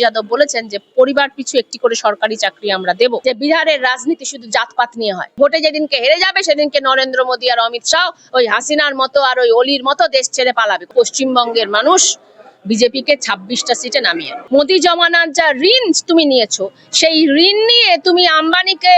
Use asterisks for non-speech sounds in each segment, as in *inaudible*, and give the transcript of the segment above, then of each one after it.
যাদব বলেছেন যে পরিবার পিছু একটি করে সরকারি চাকরি আমরা দেব। যে বিহারের রাজনীতি শুধু জাতপাত নিয়ে হয়। ভোটে যেদিনকে হেরে যাবে, সেদিনকে নরেন্দ্র মোদী আর অমিত শাহ ওই হাসিনার মতো আর ওই অলির মতো দেশ ছেড়ে পালাবে। পশ্চিমবঙ্গের মানুষ বিজেপিকে ছাব্বিশটা সিটে নামিয়ে। মোদী জমানার যা ঋণ তুমি নিয়েছো, সেই ঋণ নিয়ে তুমি আম্বানিকে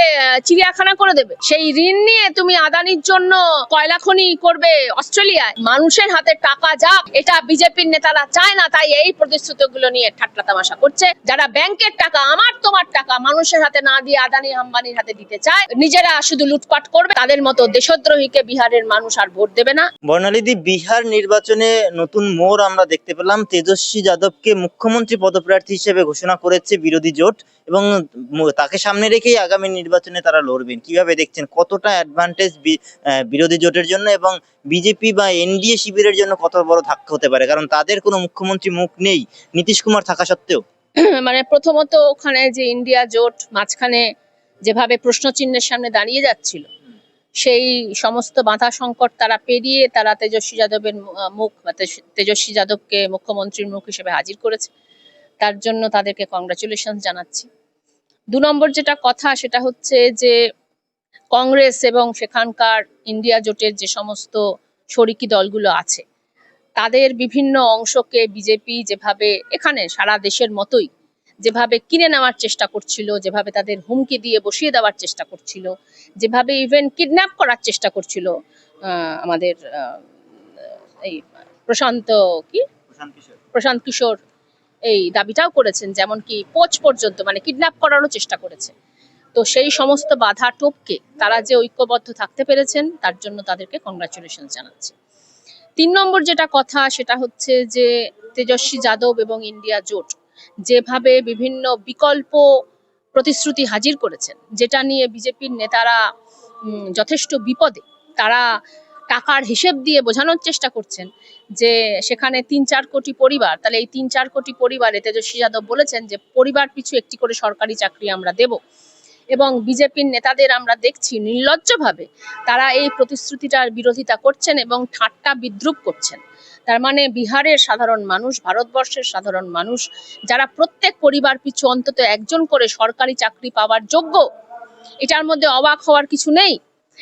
চিড়িয়াখানা করে দেবে। সেই ঋণ নিয়ে তুমি আদানির জন্য কয়লা খনি করবে অস্ট্রেলিয়ায়। মানুষের হাতে টাকা যাক, এটা বিজেপির নেতারা চায় না, তাই এই প্রতিশ্রুতিগুলো নিয়ে ঠাট্টা তামাশা করছে। যারা ব্যাংকের টাকা, আমার তোমার টাকা, মানুষের হাতে না দিয়ে আদানি আম্বানির হাতে দিতে চায়, নিজেরা শুধু লুটপাট করবে। তাদের মতো দেশদ্রোহীকে বিহারের মানুষ আর ভোট দেবে না। বর্ণালীদি, বিহার নির্বাচনে নতুন মোড় আমরা দেখতে পেলাম। তেজস্বী যাদবকে মুখ্যমন্ত্রী পদপ্রার্থী হিসেবে ঘোষণা করেছে বিরোধী জোট এবং তাকে সামনে রেখেই আগামী নির্বাচনে তারা লড়বেন। কীভাবে দেখছেন? কতটা অ্যাডভান্টেজ বিরোধী জোটের জন্য এবং বিজেপি বা এনডিএ শিবিরের জন্য কত বড় ধাক্কা হতে পারে? কারণ তাদের কোনো মুখ্যমন্ত্রী মুখ নেই। নীতিশ কুমার থাকা সত্ত্বেও। *clears throat* মানে প্রথমত ওখানে যে ইন্ডিয়া জোট, মাঝখানে যেভাবে প্রশ্ন চিহ্নের সামনে দাঁড়িয়ে যাচ্ছিল সেই সমস্ত বাধা সংকট তারা পেরিয়ে তারা তেজস্বী যাদবের মুখ তেজস্বী যাদবকে মুখ্যমন্ত্রীর মুখ হিসেবে হাজির করেছে। তার জন্য তাদেরকে কংগ্রাচুলেশন জানাচ্ছি। দু নম্বর যেটা কথা সেটা হচ্ছে যে কংগ্রেস এবং সেখানকার ইন্ডিয়া জোটের যে সমস্ত শরিকি দলগুলো আছে, তাদের বিভিন্ন অংশকে বিজেপি যেভাবে এখানে সারা দেশের মতোই যেভাবে কিনে নেওয়ার চেষ্টা করছিল যেভাবে তাদের হুমকি দিয়ে বসিয়ে দেওয়ার চেষ্টা করছিল যেভাবে ইভেন কিডন্যাপ করার চেষ্টা করছিল আহ, আমাদের এই প্রশান্ত কি? প্রশান্ত কিশোর। এই দাবিটাও করেছেন যেমন কি কোচ পর্যন্ত মানে কিডন্যাপ করারও চেষ্টা করেছে। তো সেই সমস্ত বাধা টপকে তারা যে ঐক্যবদ্ধ থাকতে পেরেছেন তার জন্য তাদেরকে কংগ্রাচুলেশন জানাচ্ছি। তিন নম্বর যেটা কথা সেটা হচ্ছে যে তেজস্বী যাদব এবং ইন্ডিয়া জোট যেভাবে বিভিন্ন বিকল্প প্রতিশ্রুতি হাজির করেছেন, যেটা নিয়ে বিজেপির নেতারা যথেষ্ট বিপদে। তারা টাকার হিসেব দিয়ে বোঝানোর চেষ্টা করছেন যে সেখানে তিন চার কোটি পরিবার, তাহলে এই তিন চার কোটি পরিবারে তেজস্বী যাদব বলেছেন যে পরিবার পিছু একটি করে সরকারি চাকরি আমরা দেব। এবং বিজেপির নেতাদের আমরা দেখছি নির্লজ্জভাবে তারা এই প্রতিশ্রুতিটার বিরোধিতা করছেন এবং ঠাট্টা বিদ্রুপ করছেন। তার মানে বিহারের সাধারণ মানুষ, ভারতবর্ষের সাধারণ মানুষ, যারা প্রত্যেক পরিবার পিছু অন্তত একজন করে সরকারি চাকরি পাওয়ার যোগ্য, এটার মধ্যে অবাক হওয়ার কিছু নেই।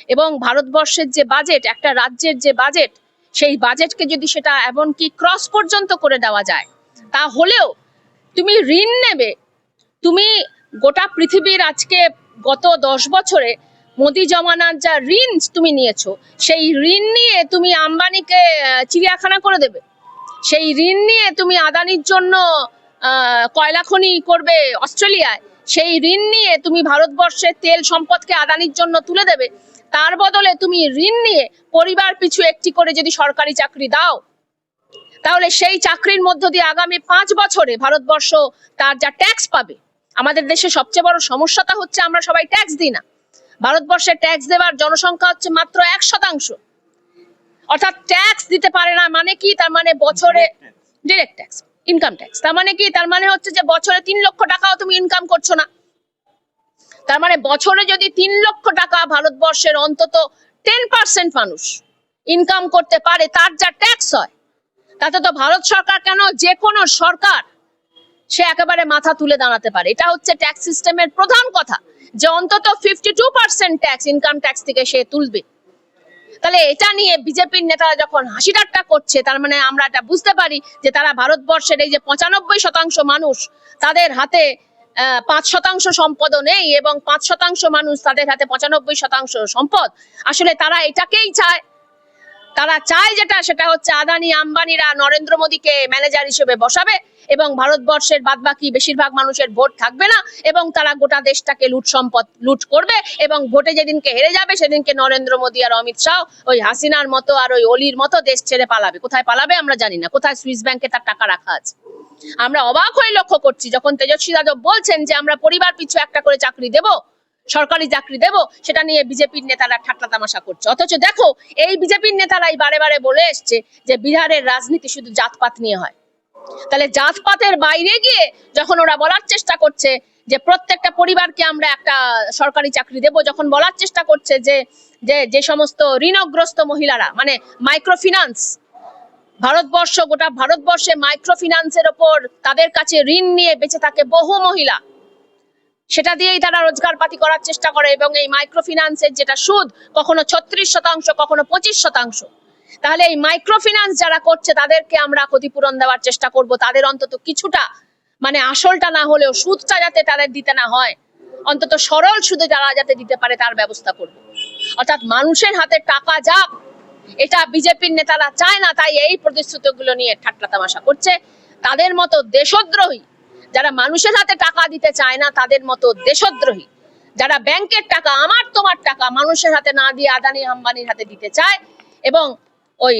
এবং ভারতবর্ষের যে বাজেট একটা রাজ্যের যে বাজেট সেই বাজেটকে যদি সেটা এমনকি ক্রস পর্যন্ত করে দেওয়া যায়, তাহলেও তুমি ঋণ নেবে। তুমি গোটা পৃথিবীর আজকে গত দশ বছরে মোদি জমানার যা ঋণ তুমি নিয়েছো, সেই ঋণ নিয়ে তুমি আম্বানিকে চিড়িয়াখানা করে দেবে। সেই ঋণ নিয়ে তুমি আদানির জন্য কয়লা খনি করবে অস্ট্রেলিয়ায়। সেই ঋণ নিয়ে তুমি ভারতবর্ষের তেল সম্পদকে আদানির জন্য তুলে দেবে। তার বদলে তুমি ঋণ নিয়ে পরিবার পিছু একটি করে যদি সরকারি চাকরি দাও, তাহলে সেই চাকরির মধ্য দিয়ে আগামী পাঁচ বছরে ভারতবর্ষ তার যা ট্যাক্স পাবে। আমাদের দেশে সবচেয়ে বড় সমস্যাটা হচ্ছে আমরা সবাই ট্যাক্স দিই না। ভারতবর্ষে ট্যাক্স দেওয়ার জনসংখ্যা হচ্ছে মাত্র এক শতাংশ। অর্থাৎ ট্যাক্স দিতে পারে না মানে কি? তার মানে বছরে ডিরেক্ট ট্যাক্স ইনকাম ট্যাক্স তার মানে কি? তার মানে হচ্ছে যে বছরে তিন লক্ষ টাকাও তুমি ইনকাম করছ না। তার মানে বছরে যদি তিন লক্ষ টাকা ভারতবর্ষের অন্তত টেন পার্সেন্ট মানুষ ইনকাম করতে পারে তার যা ট্যাক্স হয় তাতে তো ভারত সরকার কেন? যে কোনো সরকার সে একেবারে মাথা তুলে দাঁড়াতে পারে। এটা হচ্ছে ট্যাক্স সিস্টেমের প্রধান কথা। যে অন্তত fifty two percent tax income tax থেকে সে তুলবে। তাহলে এটা নিয়ে বিজেপির নেতারা যখন হাসি ঠাট্টা করছে, তার মানে আমরা এটা বুঝতে পারি যে তারা ভারতবর্ষের এই যে পঁচানব্বই শতাংশ মানুষ, তাদের হাতে পাঁচ শতাংশ সম্পদও নেই এবং পাঁচ শতাংশ মানুষ তাদের হাতে পঁচানব্বই শতাংশ সম্পদ। আসলে তারা এটাকেই চায় তারা চায় যেটা, সেটা হচ্ছে আদানি, আম্বানিরা নরেন্দ্র মোদীকে ম্যানেজার হিসেবে বসাবে এবং ভারতবর্ষের বাদবাকি বেশিরভাগ মানুষের ভোট থাকবে না এবং তারা গোটা দেশটাকে লুট সম্পদ, লুট করবে এবং ভোটে যেদিনকে হেরে যাবে, সেদিনকে নরেন্দ্র মোদী আর অমিত শাহ ওই হাসিনার মতো আর ওই অলির মতো দেশ ছেড়ে পালাবে। কোথায় পালাবে আমরা জানি না। কোথায় সুইস ব্যাংকে তার টাকা রাখা আছে? আমরা অবাক হয়ে লক্ষ্য করছি, যখন তেজস্বী যাদব বলছেন যে আমরা পরিবার পিছু একটা করে চাকরি দেব সরকারি চাকরি দেব, সেটা নিয়ে বিজেপির নেতারা ঠাট্টা তামাশা করছে। অথচ দেখো, এই বিজেপির নেতারাই বারে বারে বলে এসছে যে বিহারের রাজনীতি শুধু জাতপাত নিয়ে হয়। তাহলে জাতপাতের বাইরে গিয়ে যখন ওরা বলার চেষ্টা করছে যে প্রত্যেকটা পরিবারকে আমরা একটা সরকারি চাকরি দেব, যখন বলার চেষ্টা করছে যে যে যে সমস্ত ঋণগ্রস্ত মহিলারা মানে মাইক্রোফিন্যান্স ভারতবর্ষ, গোটা ভারতবর্ষে মাইক্রো ফিন্যান্সের ওপর তাদের কাছে ঋণ নিয়ে বেঁচে থাকে বহু মহিলা। সেটা দিয়েই তারা রোজগার পাতি করার চেষ্টা করে এবং এই মাইক্রো ফিন্যান্সের যেটা সুদ, কখনো ছত্রিশ শতাংশ, কখনো পঁচিশ শতাংশ। তাহলে এই মাইক্রো ফিন্যান্স যারা করছে, তাদেরকে আমরা ক্ষতিপূরণ দেওয়ার চেষ্টা করব। তাদের অন্তত কিছুটা মানে আসলটা না হলেও সুদটা যাতে তাদের দিতে না হয়, অন্তত সরল সুদে যারা যাতে দিতে পারে, তার ব্যবস্থা করব। অর্থাৎ মানুষের হাতে টাকা যাক, এটা বিজেপির নেতারা চায় না, তাই এই প্রতিশ্রুতিগুলো নিয়ে ঠাট্টা তামাশা করছে। তাদের মতো দেশদ্রোহী যারা মানুষের হাতে টাকা দিতে চায় না, তাদের মতো দেশদ্রোহী। যারা ব্যাংকের টাকা, আমার তোমার টাকা, মানুষের হাতে না দিয়ে আদানি আম্বানির হাতে দিতে চায় এবং ওই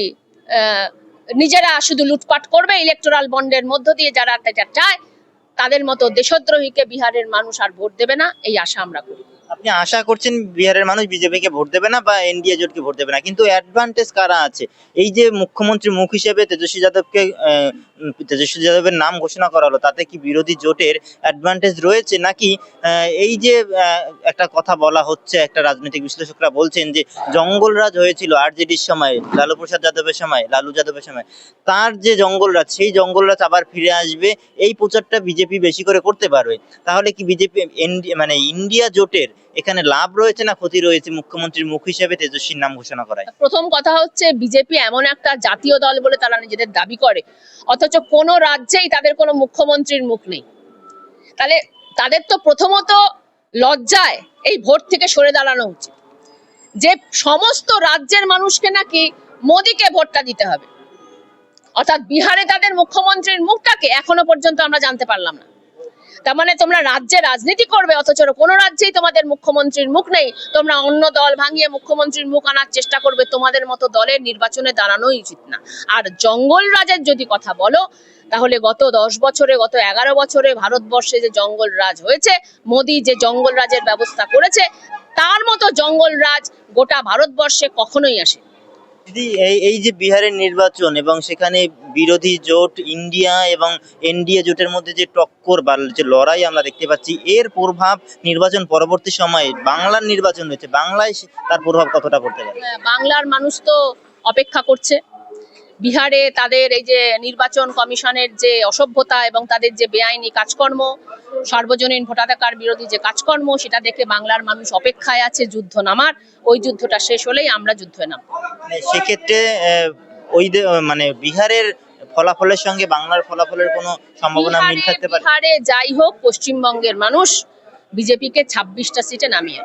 নিজেরা শুধু লুটপাট করবে ইলেকটোরাল বন্ডের মধ্য দিয়ে যারা চায়, তাদের মতো দেশদ্রোহীকে বিহারের মানুষ আর ভোট দেবে না, এই আশা আমরা করি। আপনি আশা করছেন বিহারের মানুষ বিজেপিকে ভোট দেবে না বা এনডিএ জোটকে ভোট দেবে না, কিন্তু অ্যাডভান্টেজ কারা আছে? এই যে মুখ্যমন্ত্রী মুখ হিসেবে তেজস্বী যাদবকে তেজস্বী যাদবের নাম ঘোষণা করা হলো, তাতে কি বিরোধী জোটের অ্যাডভান্টেজ রয়েছে নাকি? এই যে একটা কথা বলা হচ্ছে, একটা রাজনৈতিক বিশ্লেষকরা বলছেন যে জঙ্গলরাজ হয়েছিল আরজেডির সময় লালু প্রসাদ যাদবের সময়, লালু যাদবের সময়। তার যে জঙ্গলরাজ, সেই জঙ্গলরাজ আবার ফিরে আসবে, এই প্রচারটা বিজেপি বেশি করে করতে পারবে। তাহলে কি বিজেপি মানে ইন্ডিয়া জোটের এখানে লাভ রয়েছে না ক্ষতি রয়েছে? মুখ্যমন্ত্রীর মুখ হিসেবে তেজস্বীর নাম ঘোষণা করায় প্রথম কথা হচ্ছে, বিজেপি এমন একটা জাতীয় দল বলে তারা নিজেদের দাবি করে। অথচ কোনো রাজ্যেই তাদের কোনো মুখ্যমন্ত্রীর মুখ নেই। তাহলে তাদের তো প্রথমত লজ্জায় এই ভোট থেকে সরে দাঁড়ানো উচিত। যে সমস্ত রাজ্যের মানুষকে নাকি মোদীকে ভোটটা দিতে হবে। অর্থাৎ বিহারে তাদের মুখ্যমন্ত্রীর মুখটাকে এখনও পর্যন্ত আমরা জানতে পারলাম না। তার মানে তোমরা রাজ্যে রাজনীতি করবে, অথচ কোনো রাজ্যেই তোমাদের মুখ্যমন্ত্রীর মুখ নেই। তোমরা অন্য দল ভাঙিয়ে মুখ্যমন্ত্রীর মুখ আনার চেষ্টা করবে, তোমাদের মতো দলের নির্বাচনে দাঁড়ানোই উচিত না। আর জঙ্গল রাজের যদি কথা বলো, তাহলে গত দশ বছরে, গত এগারো বছরে ভারতবর্ষে যে জঙ্গল রাজ হয়েছে, মোদী যে জঙ্গল রাজের ব্যবস্থা করেছে, তার মতো জঙ্গল রাজ গোটা ভারতবর্ষে কখনোই আসে দিদি এই এই যে বিহারের নির্বাচন এবং সেখানে বিরোধী জোট, ইন্ডিয়া এবং এনডিএ জোটের মধ্যে যে টক্কর বা যে লড়াই আমরা দেখতে পাচ্ছি, এর প্রভাব নির্বাচন পরবর্তী সময়ে বাংলার নির্বাচন হয়েছে। বাংলায় তার প্রভাব কতটা পড়তে পারে? বাংলার মানুষ তো অপেক্ষা করছে। বিহারে তাদের এই যে নির্বাচন কমিশনের যে অসভ্যতা এবং তাদের যে বেআইনি কাজকর্ম সার্বজনীন ভোটাধিকার বিরোধী যে কাজকর্ম সেটা দেখে বাংলার মানুষ অপেক্ষায় আছে যুদ্ধ নামার। ওই যুদ্ধটা শেষ হলেই আমরা যুদ্ধে নাম মানে সেক্ষেত্রে ওই দে- মানে বিহারের ফলাফলের সঙ্গে বাংলার ফলাফলের কোনো সম্ভাবনা মিল থাকতে পারে? বিহারে যাই হোক পশ্চিমবঙ্গের মানুষ বিজেপিকে ছাব্বিশটা সিটে নামিয়ে।